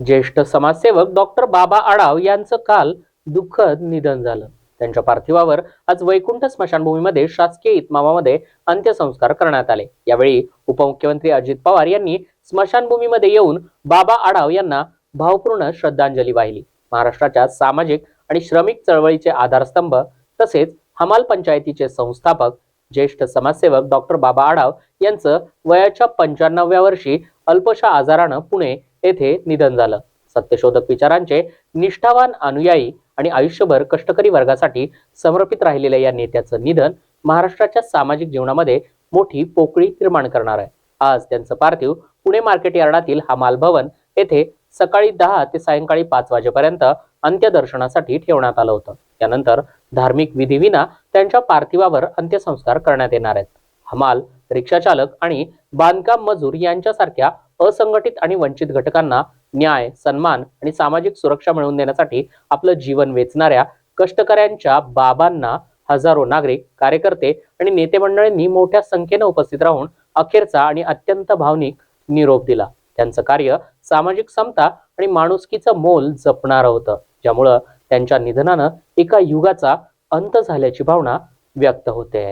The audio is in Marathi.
ज्येष्ठ समाजसेवक डॉक्टर बाबा आडाव यांचं काल दुःखद निधन झालं. त्यांच्या पार्थिवावर आज वैकुंठ स्मशानभूमीमध्ये शासकीय इतमामामध्ये अंत्यसंस्कार करण्यात आले. यावेळी उपमुख्यमंत्री अजित पवार यांनी स्मशानभूमीमध्ये येऊन बाबा आडाव यांना भावपूर्ण श्रद्धांजली वाहिली. महाराष्ट्राच्या सामाजिक आणि श्रमिक चळवळीचे आधारस्तंभ तसेच हमाल पंचायतीचे संस्थापक ज्येष्ठ समाजसेवक डॉक्टर बाबा आडाव यांचं वयाच्या पंच्याण्णव्या वर्षी अल्पशा आजारानं पुणे येथे निधन झालं. सत्यशोधक विचारांचे निष्ठावान अनुयायी आणि आयुष्यभर कष्टकरी वर्गासाठी समर्पित राहिलेल्या या नेत्याचं निधन महाराष्ट्राच्या सामाजिक जीवनामध्ये मोठी पोकळी निर्माण करणार आहे. आज त्यांचं पार्थिव पुणे मार्केट यार्डातील हमाल भवन येथे सकाळी दहा ते सायंकाळी पाच वाजेपर्यंत अंत्यदर्शनासाठी ठेवण्यात आलं होतं. त्यानंतर धार्मिक विधीविना त्यांच्या पार्थिवावर अंत्यसंस्कार करण्यात येणार आहेत. हमाल रिक्षाचालक आणि बांधकाम मजूर यांच्यासारख्या असंघटित आणि वंचित घटकांना न्याय सन्मान आणि सामाजिक सुरक्षा मिळवून देण्यासाठी आपलं जीवन वेचणाऱ्या कष्टकऱ्यांच्या बाबांना हजारो नागरिक कार्यकर्ते आणि नेते मंडळींनी मोठ्या संख्येनं उपस्थित राहून अखेरचा आणि अत्यंत भावनिक निरोप दिला. त्यांचं कार्य सामाजिक समता आणि माणुसकीचं मोल जपणारं होतं ज्यामुळं त्यांच्या निधनानं एका युगाचा अंत झाल्याची भावना व्यक्त होते.